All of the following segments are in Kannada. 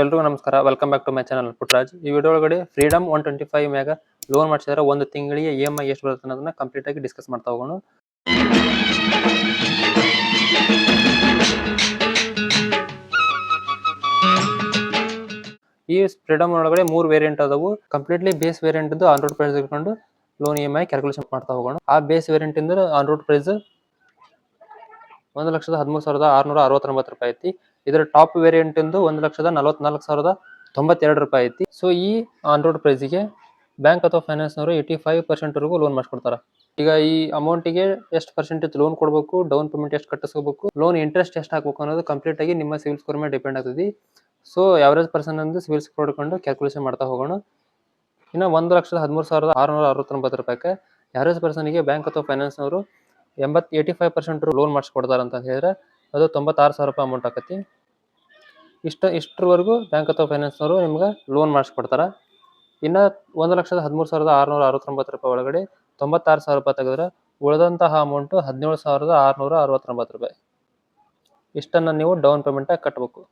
ಎಲ್ರಿಗೂ ನಮಸ್ಕಾರ. Welcome back to my channel Putraj. ಈ ವಿಡಿಯೋ ಒಳಗಡೆ ಫ್ರೀಡಮ್ ಒನ್ ಟ್ವೆಂಟಿ ಫೈವ್ ಮ್ಯಾಗ ಲೋನ್ ಮಾಡಿಸಿದ್ರೆ ಒಂದು ತಿಂಗಳಿಗೆ ಇ ಎಂ ಐ ಎಷ್ಟು ಬರುತ್ತೆ ಅನ್ನೋದನ್ನ ಕಂಪ್ಲೀಟ್ ಆಗಿ ಡಿಸ್ಕಸ್ ಮಾಡ್ತಾ ಹೋಗೋಣ. ಈ ಫ್ರೀಡಮ್ ಒಳಗಡೆ ಮೂರು ವೇರಿಯಂಟ್ ಅದಾವು. ಕಂಪ್ಲೀಟ್ಲಿ ಬೇಸ್ ವೇರಿಯಂಟ್ ಇದ್ದು ಆನ್ ರೋಡ್ ಪ್ರೈಸ್ ಇಟ್ಕೊಂಡು loan E M I calculation ಮಾಡ್ತಾ ಹೋಗೋಣ. ಆ ಬೇಸ್ ವೇರಿಯಂಟ್ ಇಂದ ಆನ್ ರೋಡ್ ಪ್ರೈಸ್ ಒಂದು ಲಕ್ಷದ ಹದಿಮೂರು ಸಾವಿರದ ಆರುನೂರ ಅರವತ್ತೊಂಬತ್ತು ರೂಪಾಯಿ ಐತಿ. ಇದರ ಟಾಪ್ ವೇರಿಯಂಟ್ ಒಂದು ಲಕ್ಷದ ನಲವತ್ನಾಲ್ಕು ಸಾವಿರದ ತೊಂಬತ್ತೆರಡು ರೂಪಾಯಿ ಐತಿ. ಸೊ ಈ ಆನ್ ರೋಡ್ ಪ್ರೈಸಿಗೆ ಬ್ಯಾಂಕ್ ಅಥವಾ ಫೈನಾನ್ಸ್ನವರು ಏಯ್ಟಿ ಫೈವ್ ಪರ್ಸೆಂಟ್ವರೆಗೂ ಲೋನ್ ಮಾಡಿಸ್ಕೊಡ್ತಾರೆ. ಈಗ ಈ ಅಮೌಂಟಿಗೆ ಎಷ್ಟು ಪರ್ಸೆಂಟೇಜ್ ಲೋನ್ ಕೊಡಬೇಕು ಡೌನ್ ಪೇಮೆಂಟ್ ಎಷ್ಟು ಕಟ್ಟಿಸ್ಕೋಬೇಕು ಲೋನ್ ಇಂಟ್ರೆಸ್ಟ್ ಎಷ್ಟು ಹಾಕಬೇಕು ಅನ್ನೋದು ಕಂಪ್ಲೀಟ್ ಆಗಿ ನಿಮ್ಮ ಸಿವಿಲ್ ಸ್ಕೋರ್ ಮೇಲೆ ಡಿಪೆಂಡ್ ಆಗ್ತದೆ ಸೊ ಯಾವ್ರೇಜ್ ಪರ್ಸನ್ ಅಂದ್ರೆ ಸಿವಿಲ್ ಸ್ಕೋರ್ ಹಿಡ್ಕೊಂಡು ಕ್ಯಾಲ್ಕುಲೇಷನ್ ಮಾಡ್ತಾ ಹೋಗೋಣ. ಇನ್ನು ಒಂದು ಲಕ್ಷದ ಹದಿಮೂರು ಸಾವಿರದ ಆರುನೂರ ಅರವತ್ತೊಂಬತ್ತು ರೂಪಾಯಿಗೆ ಯಾವ್ರೇಜ್ ಪರ್ಸನ್ಗೆ ಬ್ಯಾಂಕ್ ಅಥವಾ ಫೈನಾನ್ಸ್ನವರು ಎಂಬತ್ತು ಏಯ್ಟಿ ಫೈವ್ ಪರ್ಸೆಂಟ್ ಲೋನ್ ಮಾಡಿಸ್ಕೊಡ್ತಾರೆ ಅಂತ ಹೇಳಿದ್ರೆ ಅದು ತೊಂಬತ್ತಾರು ಸಾವಿರ ರೂಪಾಯಿ ಅಮೌಂಟ್ ಆಕತಿ. ಇಷ್ಟ, ಇಷ್ಟರವರೆಗೂ ಬ್ಯಾಂಕ್ ಅಥವಾ ಫೈನಾನ್ಸ್ನವರು ನಿಮ್ಗೆ ಲೋನ್ ಮಾಡಿಸ್ಕೊಡ್ತಾರೆ. ಇನ್ನು ಒಂದು ಲಕ್ಷದ ಹದಿಮೂರು ಸಾವಿರದ ಆರುನೂರ ಅರವತ್ತೊಂಬತ್ತು ರೂಪಾಯಿ ಒಳಗಡೆ ತೊಂಬತ್ತಾರು ಸಾವಿರ ರೂಪಾಯಿ ತೆಗೆದ್ರೆ ಉಳಿದಂತಹ ಅಮೌಂಟು ಹದಿನೇಳು ಸಾವಿರದ ಆರುನೂರ ಅರವತ್ತೊಂಬತ್ತು ರೂಪಾಯಿ. ಇಷ್ಟನ್ನು ನೀವು ಡೌನ್ ಪೇಮೆಂಟಾಗಿ ಕಟ್ಟಬೇಕು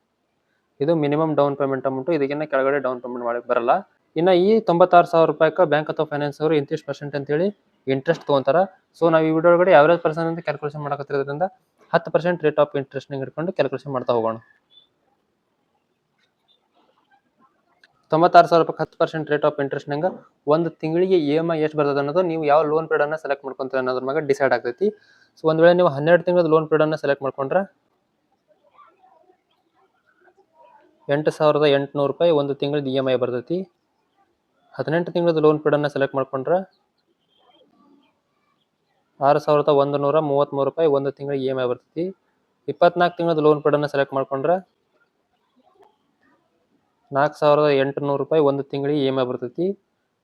ಇದು ಮಿನಿಮಮ್ ಡೌನ್ ಪೇಮೆಂಟ್ ಅಮೌಂಟು ಇದಕ್ಕಿನ್ನ ಕೆಳಗಡೆ ಡೌನ್ ಪೇಮೆಂಟ್ ಮಾಡಕ್ಕೆ ಬರಲ್ಲ. ಇನ್ನು ಈ ತೊಂಬತ್ತಾರು ಸಾವಿರ ರೂಪಾಯಿಗೆ ಬ್ಯಾಂಕ್ ಅಥವಾ ಫೈನಾನ್ಸ್ ಅವರು ಇಂತಿಷ್ಟು ಪರ್ಸೆಂಟ್ ಅಂತೇಳಿ ಇಂಟ್ರೆಸ್ಟ್ ತೊಗೊಂತಾರೆ. ಸೊ ನಾವು ಈ ವಿಡಿಯೋ ಒಳಗಡೆ ಯಾವ್ಯಾವ ಪರ್ಸೆಂಟ್ ಅಂತ ಕ್ಯಾಲ್ಕುಲೇಷನ್ ಮಾಡಕತ್ತಿರೋದ್ರಿಂದ ಹತ್ತು ಪರ್ಸೆಂಟ್ ರೇಟ್ ಆಫ್ ಇಂಟ್ರೆಸ್ಟ್ ಹಿಡ್ಕೊಂಡು ಕ್ಯಾಲ್ಕುಲೇಷನ್ ಮಾಡ್ತಾ ಹೋಗೋಣ. ತೊಂಬತ್ತಾರು ಸಾವಿರ ರೂಪಾಯಿ ಹತ್ತು ಪರ್ಸೆಂಟ್ ರೇಟ್ ಆಫ್ ಇಂಟ್ರೆಸ್ಟ್ನಾಗ ಒಂದು ತಿಂಗಳಿಗೆ ಇ ಎಂ ಐ ಎಷ್ಟು ಬರ್ತದೆ ಅನ್ನೋದು ನೀವು ಯಾವ ಲೋನ್ ಪೀರಿಯಡನ್ನು ಸೆಲೆಕ್ಟ್ ಮಾಡ್ಕೊಂತೀರ ಅನ್ನೋದ್ರ ಮ್ಯಾಗ ಡಿಸೈಡ್ ಆಗ್ತೈತಿ. ಸೊ ಒಂದು ವೇಳೆ ನೀವು ಹನ್ನೆರಡು ತಿಂಗಳ ಲೋನ್ ಪೀರಿಯಡನ್ನು ಸೆಲೆಕ್ಟ್ ಮಾಡ್ಕೊಂಡ್ರೆ ಎಂಟು ಸಾವಿರದ ಎಂಟುನೂರು ರೂಪಾಯಿ ಒಂದು ತಿಂಗಳದ ಇ ಎಂ ಐ ಬರ್ತೈತಿ. ಹದಿನೆಂಟು ತಿಂಗಳದ ಲೋನ್ ಪೀರಿಯಡನ್ನು ಸೆಲೆಕ್ಟ್ ಮಾಡ್ಕೊಂಡ್ರೆ ಆರು ಸಾವಿರದ ಒಂದು ನೂರ ಮೂವತ್ತ್ಮೂರು ರೂಪಾಯಿ ಒಂದು ತಿಂಗಳಿಗೆ ಇ ಎಂ ಐ ಬರ್ತೈತಿ. ಇಪ್ಪತ್ನಾಲ್ಕು ತಿಂಗಳದ ಲೋನ್ ಪೀರಿಯಡನ್ನು ಸೆಲೆಕ್ಟ್ ಮಾಡ್ಕೊಂಡ್ರೆ ನಾಲ್ಕು ಸಾವಿರದ ಎಂಟುನೂರು ರೂಪಾಯಿ ಒಂದು ತಿಂಗಳಿಗೆ ಇ ಎಂ ಐ ಬರ್ತೈತಿ.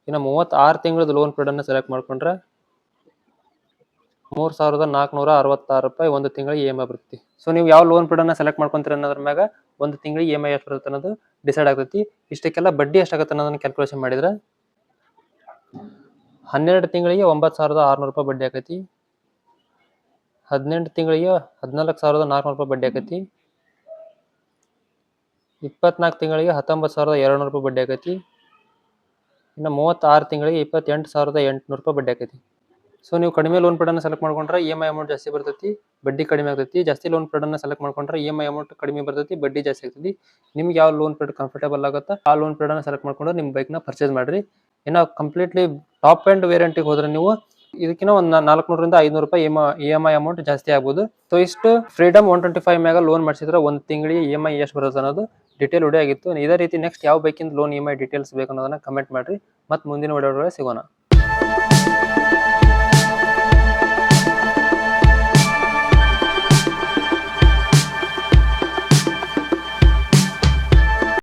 ಇನ್ನು ಮೂವತ್ತಾರು ತಿಂಗಳದ ಲೋನ್ ಪೀರಿಯಡನ್ನು ಸೆಲೆಕ್ಟ್ ಮಾಡ್ಕೊಂಡ್ರೆ ಮೂರು ಸಾವಿರದ ನಾಲ್ಕುನೂರ ಅರವತ್ತಾರು ರೂಪಾಯಿ ಒಂದು ತಿಂಗಳಿಗೆ ಇ ಎಂ ಐ ಬರ್ತೈತಿ. ಸೊ ನೀವು ಯಾವ ಲೋನ್ ಪೀರಿಯಡನ್ನು ಸೆಲೆಕ್ಟ್ ಮಾಡ್ಕೊಂತೀರ ಅನ್ನೋದ್ರ ಮ್ಯಾಗ ಒಂದು ತಿಂಗಳಿಗೆ ಇ ಎಂ ಐ ಎಷ್ಟು ಬರುತ್ತೆ ಅನ್ನೋದು ಡಿಸೈಡ್ ಆಗ್ತೈತಿ. ಇಷ್ಟಕ್ಕೆಲ್ಲ ಬಡ್ಡಿ ಎಷ್ಟಾಗುತ್ತೆ ಅನ್ನೋದನ್ನ ಕ್ಯಾಲ್ಕುಲೇಷನ್ ಮಾಡಿದ್ರೆ ಹನ್ನೆರಡು ತಿಂಗಳಿಗೆ ಒಂಬತ್ತು ಸಾವಿರದ ಆರುನೂರು ರೂಪಾಯಿ ಬಡ್ಡಿ ಆಕೈತಿ. ಹದಿನೆಂಟು ತಿಂಗಳಿಗೆ ಹದಿನಾಲ್ಕು ಸಾವಿರದ ನಾಲ್ಕುನೂರು ರೂಪಾಯಿ ಬಡ್ಡಿ ಆಕೈತಿ. ಇಪ್ಪತ್ನಾಲ್ಕು ತಿಂಗಳಿಗೆ ಹತ್ತೊಂಬತ್ತು ಸಾವಿರದ ಎರಡುನೂರು ರೂಪಾಯಿ ಬಡ್ಡಿ ಆಕೈತಿ. ಇನ್ನು ಮೂವತ್ತಾರು ತಿಂಗಳಿಗೆ ಇಪ್ಪತ್ತೆಂಟು ಸಾವಿರದ ಎಂಟುನೂರು ರೂಪಾಯಿ ಬಡ್ಡಿ ಆಕೈತಿ. ಸೊ ನೀವು ಕಡಿಮೆ ಲೋನ್ ಪೀರಿಯಡನ್ನು ಸೆಲೆಕ್ಟ್ ಮಾಡ್ಕೊಂಡ್ರೆ ಇ ಎಂ ಐ ಅಮೌಂಟ್ ಜಾಸ್ತಿ ಬರ್ತೈತಿ, ಬಡ್ಡಿ ಕಡಿಮೆ ಆಗ್ತೈತಿ. ಜಾಸ್ತಿ ಲೋನ್ ಪೀರಿಯಡನ್ನು ಸೆಲೆಕ್ಟ್ ಮಾಡ್ಕೊಂಡ್ರೆ ಇ ಎಂ ಐ ಅಮೌಂಟ್ ಕಡಿಮೆ ಬರ್ತೈತಿ, ಬಡ್ಡಿ ಜಾಸ್ತಿ ಆಗ್ತೈತಿ. ನಿಮ್ಗೆ ಯಾವ ಲೋನ್ ಪೇಡ್ ಕಂಫರ್ಟೇಬಲ್ ಆಗುತ್ತಾ, ಆ ಲೋನ್ ಪೀರಿಯಡನ್ನು ಸೆಲೆಕ್ಟ್ ಮಾಡ್ಕೊಂಡು ನಿಮ್ಮ ಬೈಕ್ನ ಪರ್ಚೇಸ್ ಮಾಡಿರಿ. ಇನ್ನು ಕಂಪ್ಲೀಟ್ಲಿ ಟಾಪ್ ಆ್ಯಂಡ್ ವೇರಿಯಂಟಿಗೆ ಹೋದ್ರೆ ನೀವು ಇದಕ್ಕಿಂತ ಒಂದು ನಾಲ್ಕುನೂರಿಂದ ಐನೂರು ರೂಪಾಯಿ ಇ ಎಂ ಐ ಅಮೌಂಟ್ ಜಾಸ್ತಿ ಆಗ್ಬೋದು. ಸೊ ಇಷ್ಟು ಫ್ರೀಡಮ್ ಒನ್ ಟ್ವೆಂಟಿ ಫೈವ್ ಮ್ಯಾಗ ಲೋನ್ ಮಾಡಿಸಿದ್ರೆ ಒಂದು ತಿಂಗಳಿಗೆ ಇ ಎಂ ಐ ಎಷ್ಟು ಬರುತ್ತೆ ಅನ್ನೋದು ಡಿಟೇಲ್ ವಿಡಿಯೋ ಆಗಿತ್ತು. ಇದೇ ರೀತಿ ನೆಕ್ಸ್ಟ್ ಯಾವ ಬೈಕಿಂದ loan E M I details ಬೇಕು ಅನ್ನೋದನ್ನ ಕಮೆಂಟ್ ಮಾಡಿರಿ. ಮತ್ತು ಮುಂದಿನ ವಿಡಿಯೋಗಳಲ್ಲಿ ಸಿಗೋಣ.